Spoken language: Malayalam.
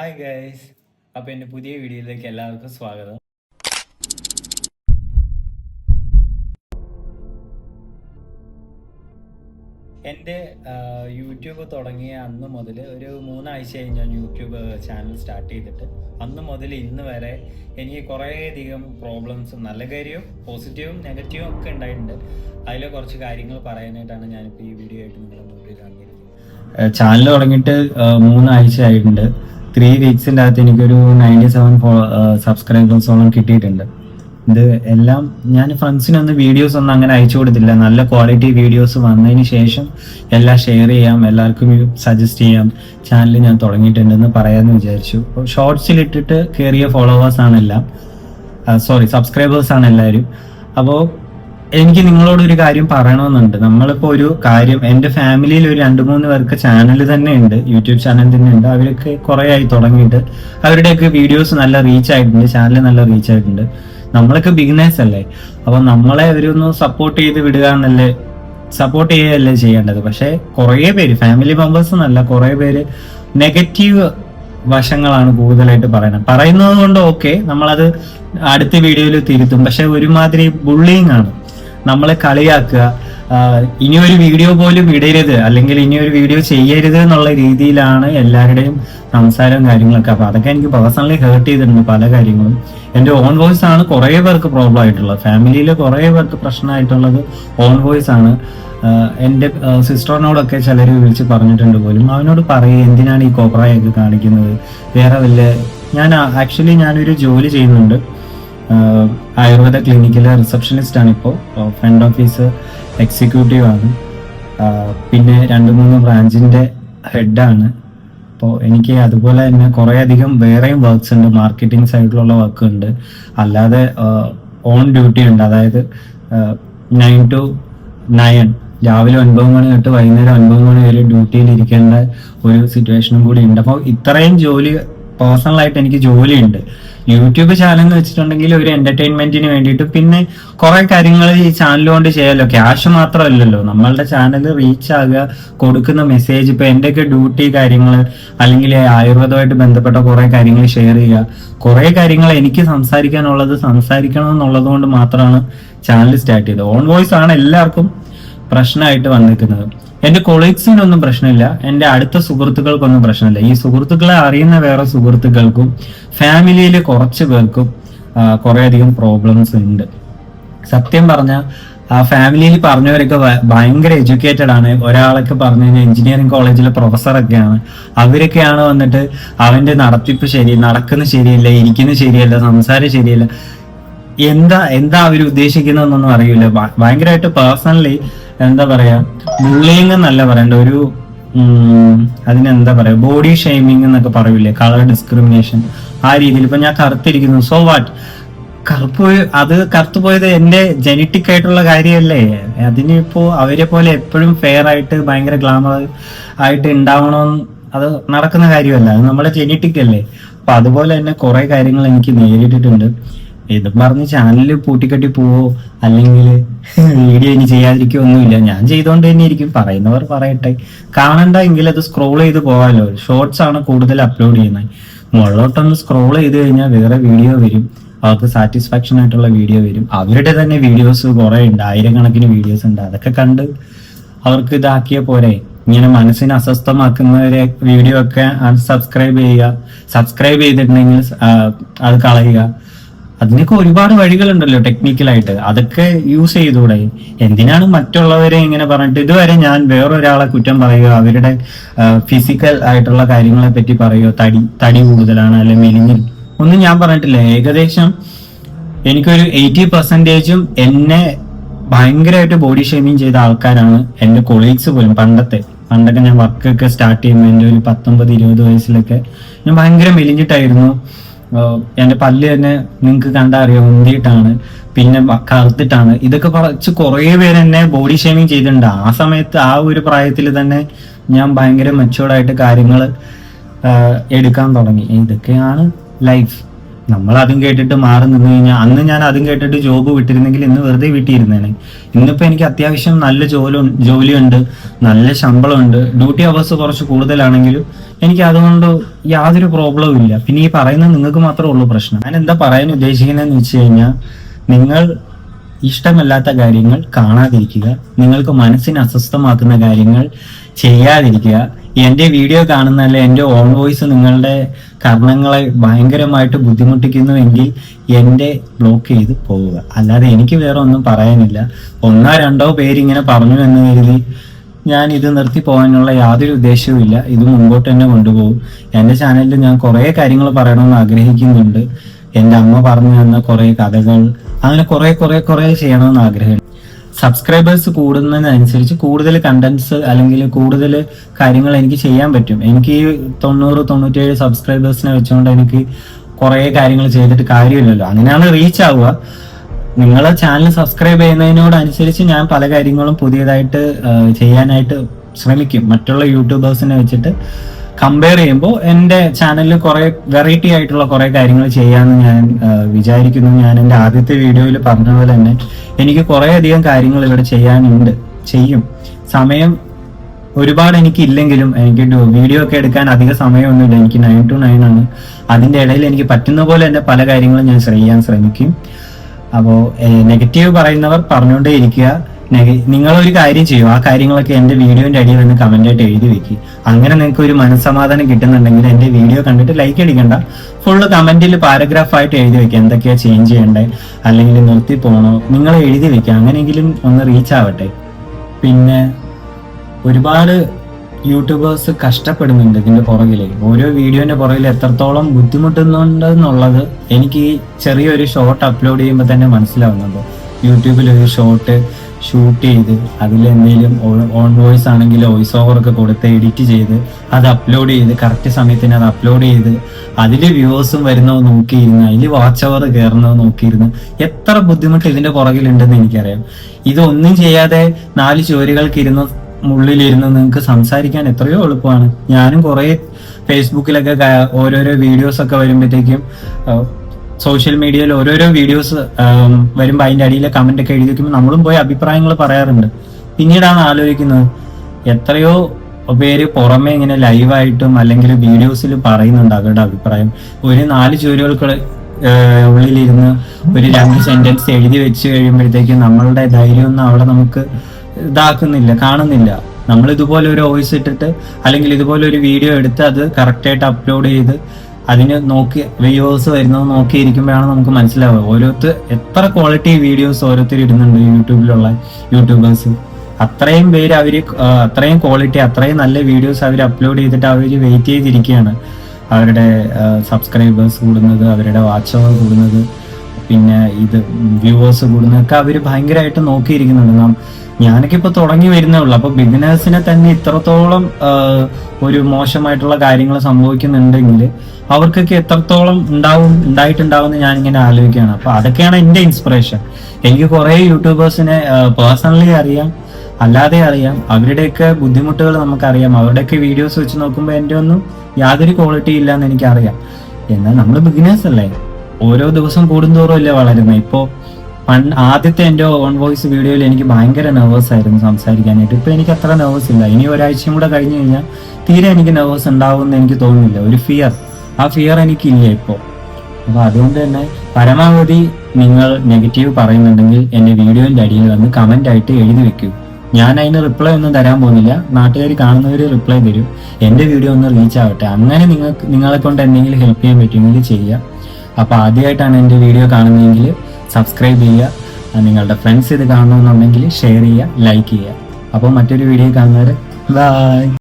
ഹായ് ഗൈസ് അപ്പോൾ എന്റെ പുതിയ വീഡിയോയിലേക്ക് എല്ലാവർക്കും സ്വാഗതം. എന്റെ യൂട്യൂബ് തുടങ്ങിയ അന്ന് മുതൽ ഒരു മൂന്നാഴ്ചയായി ഞാൻ യൂട്യൂബ് ചാനൽ സ്റ്റാർട്ട് ചെയ്തിട്ട് അന്ന് മുതൽ ഇന്ന് വരെ എനിക്ക് കുറേയധികം പ്രോബ്ലംസും നല്ല കാര്യവും പോസിറ്റീവും നെഗറ്റീവും ഒക്കെ ഉണ്ടായിട്ടുണ്ട്. അതിലെ കുറച്ച് കാര്യങ്ങൾ പറയാനായിട്ടാണ് ഞാനിപ്പോൾ ഈ വീഡിയോ ആയിട്ട് നിങ്ങളുടെ മുമ്പിൽ കാണിക്കുന്നത് ചാനൽ തുടങ്ങിയിട്ട് മൂന്നാഴ്ച ആയിട്ടുണ്ട്. ത്രീ വീക്സിന്റെ അകത്ത് എനിക്കൊരു നയന്റി സെവൻ സബ്സ്ക്രൈബേഴ്സോളം കിട്ടിയിട്ടുണ്ട്. ഇത് എല്ലാം ഞാൻ ഫ്രണ്ട്സിനൊന്നും വീഡിയോസ് ഒന്നും അങ്ങനെ അയച്ചു കൊടുത്തില്ല. നല്ല ക്വാളിറ്റി വീഡിയോസ് വന്നതിന് ശേഷം എല്ലാം ഷെയർ ചെയ്യാം. എല്ലാവർക്കും സജസ്റ്റ് ചെയ്യാം. ചാനൽ ഞാൻ തുടങ്ങിയിട്ടുണ്ടെന്ന് പറയാമെന്ന് വിചാരിച്ചു. അപ്പോൾ ഷോർട്സിൽ ഇട്ടിട്ട് കയറിയ ഫോളോവേഴ്സ് ആണ് എല്ലാം. സോറി സബ്സ്ക്രൈബേഴ്സ് ആണ് എല്ലാവരും. അപ്പോൾ എനിക്ക് നിങ്ങളോട് ഒരു കാര്യം പറയണമെന്നുണ്ട്. നമ്മളിപ്പോ ഒരു കാര്യം എന്റെ ഫാമിലിയിൽ ഒരു രണ്ട് മൂന്ന് പേർക്ക് ചാനൽ തന്നെ ഉണ്ട് യൂട്യൂബ് ചാനൽ തന്നെ ഉണ്ട്. അവരൊക്കെ കുറെ ആയി തുടങ്ങിയിട്ട് അവരുടെയൊക്കെ വീഡിയോസ് നല്ല റീച്ച് ആയിട്ടുണ്ട് ചാനൽ നല്ല റീച്ച് ആയിട്ടുണ്ട്. നമ്മളൊക്കെ ബിഗിനേഴ്സ് അല്ലേ? അപ്പൊ നമ്മളെ അവരൊന്ന് സപ്പോർട്ട് ചെയ്ത് വിടുക എന്നല്ലേ സപ്പോർട്ട് ചെയ്യുകയല്ലേ ചെയ്യേണ്ടത്? പക്ഷെ കുറേ പേര് ഫാമിലി മെമ്പേഴ്സ് എന്നല്ല കുറേ പേര് നെഗറ്റീവ് വശങ്ങളാണ് കൂടുതലായിട്ട് പറയുന്നത്. പറയുന്നത് കൊണ്ട് ഓക്കെ നമ്മളത് അടുത്ത വീഡിയോയിൽ തിരുത്തും. പക്ഷെ ഒരുമാതിരി ബുള്ളിങ് ആണ്. നമ്മളെ കളിയാക്കുക. ഇനി ഒരു വീഡിയോ പോലും ഇടരുത്. അല്ലെങ്കിൽ ഇനി ഒരു വീഡിയോ ചെയ്യരുത് എന്നുള്ള രീതിയിലാണ് എല്ലാവരുടെയും സംസാരവും കാര്യങ്ങളൊക്കെ. അപ്പൊ അതൊക്കെ എനിക്ക് പേഴ്സണലി ഹേർട്ട് ചെയ്തിട്ടുണ്ട് പല കാര്യങ്ങളും. എന്റെ ഓൺ വോയിസ് ആണ് കുറേ പേർക്ക് പ്രോബ്ലം ആയിട്ടുള്ളത്. ഫാമിലിയിൽ കുറേ പേർക്ക് പ്രശ്നമായിട്ടുള്ളത് ഓൺ വോയിസ് ആണ്. എന്റെ സിസ്റ്ററിനോടൊക്കെ ചിലർ വിളിച്ച് പറഞ്ഞിട്ടുണ്ട് പോലും. അവനോട് പറയുക എന്തിനാണ് ഈ കോപ്രായൊക്കെ കാണിക്കുന്നത്? വേറെ വല്ല ഞാൻ ആക്ച്വലി ഞാനൊരു ജോലി ചെയ്യുന്നുണ്ട്. ആയുർവേദ ക്ലിനിക്കിലെ റിസപ്ഷനിസ്റ്റ് ആണ് ഇപ്പോൾ ഫ്രണ്ട് ഓഫീസ് എക്സിക്യൂട്ടീവ് ആണ്. പിന്നെ രണ്ട് മൂന്ന് ബ്രാഞ്ചിന്റെ ഹെഡാണ് അപ്പോൾ എനിക്ക് അതുപോലെ തന്നെ കുറേയധികം വേറെയും വർക്ക്സ് ഉണ്ട്. മാർക്കറ്റിംഗ് സൈഡിലുള്ള വർക്ക് ഉണ്ട്. അല്ലാതെ ഓൺ ഡ്യൂട്ടി ഉണ്ട്. അതായത് നയൻ ടു നയൻ രാവിലെ ഒൻപത് മണി തൊട്ട് വൈകുന്നേരം ഒൻപത് മണി വരെ ഡ്യൂട്ടിയിൽ ഇരിക്കേണ്ട ഒരു സിറ്റുവേഷനും കൂടി ഉണ്ട്. അപ്പോൾ ഇത്രയും ജോലി പേഴ്സണലായിട്ട് എനിക്ക് ജോലിയുണ്ട്. യൂട്യൂബ് ചാനൽ എന്ന് വെച്ചിട്ടുണ്ടെങ്കിൽ ഒരു എന്റർടൈൻമെന്റിന് വേണ്ടിയിട്ട് പിന്നെ കുറെ കാര്യങ്ങൾ ഈ ചാനൽ കൊണ്ട് ചെയ്യാമല്ലോ ക്യാഷ് മാത്രമല്ലല്ലോ. നമ്മളുടെ ചാനൽ റീച്ച് ആകുക കൊടുക്കുന്ന മെസ്സേജ് ഇപ്പൊ എന്റെയൊക്കെ ഡ്യൂട്ടി കാര്യങ്ങൾ അല്ലെങ്കിൽ ആയുർവേദമായിട്ട് ബന്ധപ്പെട്ട കുറെ കാര്യങ്ങൾ ഷെയർ ചെയ്യുക. കുറെ കാര്യങ്ങൾ എനിക്ക് സംസാരിക്കാനുള്ളത് സംസാരിക്കണം എന്നുള്ളത് കൊണ്ട് മാത്രമാണ് ചാനൽ സ്റ്റാർട്ട് ചെയ്തത്. ഓൺ വോയിസ് ആണ് എല്ലാവർക്കും. പ്രശ്നമായിട്ട് വന്നിരിക്കുന്നത്. എന്റെ കൊളീഗ്സിനൊന്നും പ്രശ്നമില്ല. എന്റെ അടുത്ത സുഹൃത്തുക്കൾക്കൊന്നും പ്രശ്നമില്ല. ഈ സുഹൃത്തുക്കളെ അറിയുന്ന വേറെ സുഹൃത്തുക്കൾക്കും ഫാമിലിയിൽ കുറച്ച് പേർക്കും കുറെ അധികം പ്രോബ്ലംസ് ഉണ്ട്. സത്യം പറഞ്ഞ ആ ഫാമിലിയിൽ പറഞ്ഞവരൊക്കെ ഭയങ്കര എഡ്യൂക്കേറ്റഡ് ആണ്. ഒരാളൊക്കെ പറഞ്ഞു കഴിഞ്ഞാൽ എഞ്ചിനീയറിംഗ് കോളേജിലെ പ്രൊഫസറൊക്കെയാണ് അവരൊക്കെയാണ് വന്നിട്ട് അവന്റെ നടത്തിപ്പ് ശരി നടക്കുന്ന ശരിയല്ല ഇരിക്കുന്ന ശരിയല്ല സംസാരം ശരിയല്ല. എന്താ എന്താ അവർ ഉദ്ദേശിക്കുന്നതെന്നൊന്നും അറിയില്ല. ഭയങ്കരമായിട്ട് പേഴ്സണലി എന്താ പറയാ ബുള്ളിങ് എന്നല്ല പറയണ്ട ഒരു അതിനെന്താ പറയാ ബോഡി ഷെയ്മിങ് എന്നൊക്കെ പറയൂലേ കളർ ഡിസ്ക്രിമിനേഷൻ ആ രീതിയിൽ ഇപ്പൊ ഞാൻ കറുത്തിരിക്കുന്നു. സോ വാട്ട് കറുപ്പ് അത് കറുത്തു പോയത് എന്റെ ജനറ്റിക് ആയിട്ടുള്ള കാര്യമല്ലേ? അതിനിപ്പോ അവരെ പോലെ എപ്പോഴും ഫെയർ ആയിട്ട് ഭയങ്കര ഗ്ലാമർ ആയിട്ട് ഉണ്ടാവണം അത് നടക്കുന്ന കാര്യമല്ല. അത് നമ്മുടെ ജനറ്റിക് അല്ലേ. അപ്പൊ അതുപോലെ തന്നെ കുറെ കാര്യങ്ങൾ എനിക്ക് നേരിട്ടിട്ടുണ്ട്. ഇതും പറഞ്ഞ് ചാനലിൽ പൂട്ടിക്കെട്ടി പോവോ? അല്ലെങ്കിൽ വീഡിയോ ഇനി ചെയ്യാതിരിക്കോ ഒന്നുമില്ല. ഞാൻ ചെയ്തുകൊണ്ട് തന്നെ ഇരിക്കും. പറയുന്നവർ പറയട്ടെ. കാണണ്ട എങ്കിൽ അത് സ്ക്രോൾ ചെയ്ത് പോകാമല്ലോ. ഷോർട്സ് ആണ് കൂടുതൽ അപ്ലോഡ് ചെയ്യുന്നത്. മുകളിലോട്ടൊന്ന് സ്ക്രോൾ ചെയ്ത് കഴിഞ്ഞാൽ വേറെ വീഡിയോ വരും. അവർക്ക് സാറ്റിസ്ഫാക്ഷൻ ആയിട്ടുള്ള വീഡിയോ വരും. അവരുടെ തന്നെ വീഡിയോസ് കുറെ ഉണ്ട്. ആയിരക്കണക്കിന് വീഡിയോസ് ഉണ്ട്. അതൊക്കെ കണ്ട് അവർക്ക് ഇതാക്കിയ പോരെ. ഇങ്ങനെ മനസ്സിനെ അസ്വസ്ഥമാക്കുന്നവരെ വീഡിയോ ഒക്കെ അൺസബ്സ്ക്രൈബ് ചെയ്യുക. സബ്സ്ക്രൈബ് ചെയ്തിട്ടുണ്ടെങ്കിൽ അത് കളയുക. അതിനൊക്കെ ഒരുപാട് വഴികളുണ്ടല്ലോ ടെക്നിക്കലായിട്ട് അതൊക്കെ യൂസ് ചെയ്തുകൂടെ? എന്തിനാണ് മറ്റുള്ളവരെ ഇങ്ങനെ പറഞ്ഞിട്ട്? ഇതുവരെ ഞാൻ വേറൊരാളെ കുറ്റം പറയുകയോ അവരുടെ ഫിസിക്കൽ ആയിട്ടുള്ള കാര്യങ്ങളെ പറ്റി പറയുകയോ തടി തടി കൂടുതലാണ് അല്ലെ മെലിഞ്ഞ്. ഒന്നും ഞാൻ പറഞ്ഞിട്ടില്ല. ഏകദേശം എനിക്കൊരു എയ്റ്റി പെർസെന്റേജും എന്നെ ഭയങ്കരമായിട്ട് ബോഡി ഷേമിങ് ചെയ്ത ആൾക്കാരാണ് എന്റെ കൊളീഗ്സ് പോലും പണ്ടത്തെ. പണ്ടൊക്കെ ഞാൻ വർക്കൊക്കെ സ്റ്റാർട്ട് ചെയ്യുമ്പോൾ എന്റെ ഒരു പത്തൊമ്പത് ഇരുപത് വയസ്സിലൊക്കെ ഞാൻ ഭയങ്കര മെലിഞ്ഞിട്ടായിരുന്നു. എന്റെ പല്ല് തന്നെ നിങ്ങൾക്ക് കണ്ടാ അറിയാം ഉന്തിയിട്ടാണ് പിന്നെ കറുത്തിട്ടാണ്. ഇതൊക്കെ കുറച്ച് കുറേ പേര് എന്നെ ബോഡി ഷേമിങ് ചെയ്തിട്ടുണ്ട്. ആ സമയത്ത് ആ ഒരു പ്രായത്തിൽ തന്നെ ഞാൻ ഭയങ്കര മെച്ചുവർഡായിട്ട് കാര്യങ്ങൾ എടുക്കാൻ തുടങ്ങി. ഇതൊക്കെയാണ് ലൈഫ് നമ്മൾ അതും കേട്ടിട്ട് മാറി നിന്ന് കഴിഞ്ഞാൽ അന്ന് ഞാൻ അതും കേട്ടിട്ട് ജോബ് വിട്ടിരുന്നെങ്കിൽ ഇന്ന് വെറുതെ വീട്ടിയിരുന്നേനെ. ഇന്നിപ്പോ എനിക്ക് അത്യാവശ്യം നല്ല ജോലി ജോലിയുണ്ട് നല്ല ശമ്പളമുണ്ട് ഡ്യൂട്ടി അവേഴ്സ് കുറച്ച് കൂടുതലാണെങ്കിലും എനിക്ക് അതുകൊണ്ട് യാതൊരു പ്രോബ്ലവും ഇല്ല. പിന്നെ ഈ പറയുന്നത് നിങ്ങൾക്ക് മാത്രമേ ഉള്ളൂ പ്രശ്നം. ഞാൻ എന്താ പറയാൻ ഉദ്ദേശിക്കുന്നതെന്ന് വെച്ച് കഴിഞ്ഞാൽ നിങ്ങൾ ഇഷ്ടമല്ലാത്ത കാര്യങ്ങൾ കാണാതിരിക്കുക നിങ്ങൾക്ക് മനസ്സിനെ അസ്വസ്ഥമാക്കുന്ന കാര്യങ്ങൾ ചെയ്യാതിരിക്കുക. എന്റെ വീഡിയോ കാണുന്നതല്ല എന്റെ ഓൺ വോയിസ് നിങ്ങളുടെ കർണങ്ങളെ ഭയങ്കരമായിട്ട് ബുദ്ധിമുട്ടിക്കുന്നുവെങ്കിൽ എന്റെ ബ്ലോക്ക് ചെയ്ത് പോവുക. അല്ലാതെ എനിക്ക് വേറെ ഒന്നും പറയാനില്ല. ഒന്നോ രണ്ടോ പേര് ഇങ്ങനെ പറഞ്ഞു എന്ന് കരുതി ഞാൻ ഇത് നിർത്തി പോകാനുള്ള യാതൊരു ഉദ്ദേശവും ഇല്ല. ഇത് മുമ്പോട്ട് തന്നെ കൊണ്ടുപോകും. എന്റെ ചാനലിൽ ഞാൻ കുറേ കാര്യങ്ങൾ പറയണമെന്ന് ആഗ്രഹിക്കുന്നുണ്ട്. എന്റെ അമ്മ പറഞ്ഞു തന്ന കുറേ കഥകൾ അങ്ങനെ കുറെ കുറെ കുറെ ചെയ്യണമെന്ന് ആഗ്രഹമുണ്ട്. സബ്സ്ക്രൈബേഴ്സ് കൂടുന്നതിനനുസരിച്ച് കൂടുതൽ കണ്ടന്റ്സ് അല്ലെങ്കിൽ കൂടുതൽ കാര്യങ്ങൾ എനിക്ക് ചെയ്യാൻ പറ്റും. എനിക്ക് തൊണ്ണൂറ് തൊണ്ണൂറ്റേഴ് സബ്സ്ക്രൈബേഴ്സിനെ വെച്ചുകൊണ്ട് എനിക്ക് കുറെ കാര്യങ്ങൾ ചെയ്തിട്ട് കാര്യമില്ലല്ലോ. അങ്ങനെയാണ് റീച്ച് ആവുക. നിങ്ങൾ ചാനൽ സബ്സ്ക്രൈബ് ചെയ്യുന്നതിനോടനുസരിച്ച് ഞാൻ പല കാര്യങ്ങളും പുതിയതായിട്ട് ചെയ്യാനായിട്ട് ശ്രമിക്കും. മറ്റുള്ള യൂട്യൂബേഴ്സിനെ വെച്ചിട്ട് കമ്പയർ ചെയ്യുമ്പോൾ എന്റെ ചാനലിൽ കുറെ വെറൈറ്റി ആയിട്ടുള്ള കുറെ കാര്യങ്ങൾ ചെയ്യാമെന്ന് ഞാൻ വിചാരിക്കുന്നു. ഞാൻ എന്റെ ആദ്യത്തെ വീഡിയോയിൽ പറഞ്ഞ പോലെ തന്നെ എനിക്ക് കുറെ അധികം കാര്യങ്ങൾ ഇവിടെ ചെയ്യാനുണ്ട് ചെയ്യും. സമയം ഒരുപാട് എനിക്ക് ഇല്ലെങ്കിലും എനിക്ക് വീഡിയോ ഒക്കെ എടുക്കാൻ അധിക സമയമൊന്നുമില്ല. എനിക്ക് നയൻ ടു നയൻ ആണ്. അതിന്റെ ഇടയിൽ എനിക്ക് പറ്റുന്ന പോലെ തന്നെ പല കാര്യങ്ങളും ഞാൻ ചെയ്യാൻ ശ്രമിക്കും. അപ്പോൾ നെഗറ്റീവ് പറയുന്നവർ പറഞ്ഞുകൊണ്ടേ ഇരിക്കുക നിങ്ങളൊരു കാര്യം ചെയ്യും. ആ കാര്യങ്ങളൊക്കെ എന്റെ വീഡിയോന്റെ അടിയിൽ നിന്ന് കമന്റ് ആയിട്ട് എഴുതി വെക്കുക അങ്ങനെ നിങ്ങൾക്ക് ഒരു മനസ്സമാധാനം കിട്ടുന്നുണ്ടെങ്കിൽ എന്റെ വീഡിയോ കണ്ടിട്ട് ലൈക്ക് അടിക്കണ്ട. ഫുള്ള് പാരഗ്രാഫ് ആയിട്ട് എഴുതി വെക്കുക എന്തൊക്കെയാ ചേഞ്ച് ചെയ്യണ്ടേ? അല്ലെങ്കിൽ നിർത്തി പോകണോ നിങ്ങൾ എഴുതി വെക്കുക അങ്ങനെയെങ്കിലും ഒന്ന് റീച്ച് ആവട്ടെ. പിന്നെ ഒരുപാട് യൂട്യൂബേഴ്സ് കഷ്ടപ്പെടുന്നുണ്ട് ഇതിന്റെ പുറകിൽ. ഓരോ വീഡിയോന്റെ പുറകിൽ എത്രത്തോളം ബുദ്ധിമുട്ടുന്നുണ്ടെന്നുള്ളത് എനിക്ക് ചെറിയൊരു ഷോർട്ട് അപ്ലോഡ് ചെയ്യുമ്പോൾ തന്നെ മനസ്സിലാവുന്നുണ്ട്. യൂട്യൂബിൽ ഒരു ഷോർട്ട് ഷൂട്ട് ചെയ്ത് അതിൽ എന്തെങ്കിലും ഓൺ വോയിസ് ആണെങ്കിൽ വോയിസ് ഓവർ ഒക്കെ കൊടുത്ത് എഡിറ്റ് ചെയ്ത് അത് അപ്ലോഡ് ചെയ്ത് കറക്റ്റ് സമയത്തിന് അത് അപ്ലോഡ് ചെയ്ത് അതിൽ വ്യൂവേഴ്സും വരുന്നോ നോക്കിയിരുന്ന് അതിൽ വാച്ച് അവർ കയറുന്നോ നോക്കിയിരുന്ന് എത്ര ബുദ്ധിമുട്ട് ഇതിന്റെ പുറകിലുണ്ടെന്ന് എനിക്കറിയാം. ഇതൊന്നും ചെയ്യാതെ നാല് ചുവരുകൾക്കിരുന്ന് ഉള്ളിലിരുന്ന് നിങ്ങൾക്ക് സംസാരിക്കാൻ എത്രയോ എളുപ്പമാണ്. ഞാനും കുറെ ഫേസ്ബുക്കിലൊക്കെ ഓരോരോ വീഡിയോസ് ഒക്കെ വരുമ്പോഴത്തേക്കും സോഷ്യൽ മീഡിയയിൽ ഓരോരോ വീഡിയോസ് വരുമ്പോൾ അതിന്റെ അടിയിലെ കമന്റ് ഒക്കെ എഴുതി വെക്കുമ്പോൾ നമ്മളും പോയി അഭിപ്രായങ്ങൾ പറയാറുണ്ട്. പിന്നീടാണ് ആലോചിക്കുന്നത് എത്രയോ പേര് പുറമെ ഇങ്ങനെ ലൈവായിട്ടും അല്ലെങ്കിൽ വീഡിയോസിൽ പറയുന്നുണ്ട് അവരുടെ അഭിപ്രായം. ഒരു നാല് ചുവരുകൾക്ക് ഉള്ളിലിരുന്ന് ഒരു രണ്ട് സെന്റൻസ് എഴുതി വെച്ച് കഴിയുമ്പോഴത്തേക്കും നമ്മളുടെ ധൈര്യമൊന്നും അവിടെ നമുക്ക് ഇതാക്കുന്നില്ല കാണുന്നില്ല. നമ്മൾ ഇതുപോലെ ഒരു വോയിസ് ഇട്ടിട്ട് അല്ലെങ്കിൽ ഇതുപോലെ ഒരു വീഡിയോ എടുത്ത് അത് കറക്റ്റായിട്ട് അപ്ലോഡ് ചെയ്ത് അതിന് നോക്കി വ്യൂവേഴ്സ് വരുന്നത് നോക്കിയിരിക്കുമ്പോഴാണ് നമുക്ക് മനസ്സിലാവുക. ഓരോരുത്തർ എത്ര ക്വാളിറ്റി വീഡിയോസ് ഓരോരുത്തർ ഇടുന്നുണ്ട് യൂട്യൂബിലുള്ള യൂട്യൂബേഴ്സ് അത്രയും പേര് അവർ ആ, അത്രയും ക്വാളിറ്റി അത്രയും നല്ല വീഡിയോസ് അവർ അപ്ലോഡ് ചെയ്തിട്ട് അവർ വെയിറ്റ് ചെയ്തിരിക്കുകയാണ്. അവരുടെ സബ്സ്ക്രൈബേഴ്സ് കൂടുന്നത് അവരുടെ വാച്ച് അവർ കൂടുന്നത്. പിന്നെ ഇത് വ്യൂവേഴ്സ് കൂടുന്നതൊക്കെ അവർ ഭയങ്കരമായിട്ട് നോക്കിയിരിക്കുന്നുണ്ട്. നാം ഞാനൊക്കെ ഇപ്പൊ തുടങ്ങി വരുന്നേ ഉള്ളൂ. അപ്പൊ ബിഗിനേഴ്സിനെ തന്നെ ഇത്രത്തോളം ഒരു മോശമായിട്ടുള്ള കാര്യങ്ങൾ സംഭവിക്കുന്നുണ്ടെങ്കിൽ അവർക്കൊക്കെ എത്രത്തോളം ഉണ്ടാവും ഉണ്ടായിട്ടുണ്ടാവും ഞാൻ ഇങ്ങനെ ആലോചിക്കുകയാണ്. അപ്പൊ അതൊക്കെയാണ് എന്റെ ഇൻസ്പിറേഷൻ. എനിക്ക് കുറെ യൂട്യൂബേഴ്സിനെ പേഴ്സണലി അറിയാം അല്ലാതെ അറിയാം. അവരുടെയൊക്കെ ബുദ്ധിമുട്ടുകൾ നമുക്കറിയാം. അവരുടെയൊക്കെ വീഡിയോസ് വെച്ച് നോക്കുമ്പോൾ എന്റെ ഒന്നും യാതൊരു ക്വാളിറ്റി ഇല്ല എന്ന് എനിക്കറിയാം. എന്നാൽ നമ്മൾ ബിഗിനേഴ്സ് അല്ലേ? ഓരോ ദിവസം കൂടുന്തോറും അല്ലേ വളരുന്നത് ഇപ്പോൾ പണ്ട് ആദ്യത്തെ എന്റെ ഓൺ വോയിസ് വീഡിയോയിൽ എനിക്ക് ഭയങ്കര നെർവസ് ആയിരുന്നു സംസാരിക്കാനായിട്ട്. ഇപ്പൊ എനിക്ക് അത്ര നെർവസ് ഇല്ല. ഇനി ഒരാഴ്ചയും കൂടെ കഴിഞ്ഞു കഴിഞ്ഞാൽ തീരെ എനിക്ക് നെർവസ് ഉണ്ടാവുമെന്ന് എനിക്ക് തോന്നുന്നില്ല. ഒരു ഫിയർ ആ ഫിയർ എനിക്കില്ല ഇപ്പോ. അപ്പൊ അതുകൊണ്ട് തന്നെ പരമാവധി നിങ്ങൾ നെഗറ്റീവ് പറയുന്നുണ്ടെങ്കിൽ എന്റെ വീഡിയോന്റെ അടിയിൽ വന്ന് കമന്റ് ആയിട്ട് എഴുതി വെക്കൂ. ഞാൻ അതിന് റിപ്ലൈ ഒന്നും തരാൻ പോകുന്നില്ല. നാട്ടുകാർ കാണുന്നവർ റിപ്ലൈ തരും. എന്റെ വീഡിയോ ഒന്ന് റീച്ച് ആവട്ടെ. അങ്ങനെ നിങ്ങൾക്ക് നിങ്ങളെ കൊണ്ട് എന്തെങ്കിലും ഹെൽപ്പ് ചെയ്യാൻ പറ്റുമെങ്കിൽ ചെയ്യുക. അപ്പൊ ആദ്യമായിട്ടാണ് എന്റെ വീഡിയോ കാണുന്നതെങ്കിൽ സബ്സ്ക്രൈബ് ചെയ്യുക നിങ്ങളുടെ ഫ്രണ്ട്സ് ഇത് കാണണമെന്നുണ്ടെങ്കിൽ ഷെയർ ചെയ്യുക ലൈക്ക് ചെയ്യുക. അപ്പോൾ മറ്റൊരു വീഡിയോ കാണുന്നവരെ ബൈ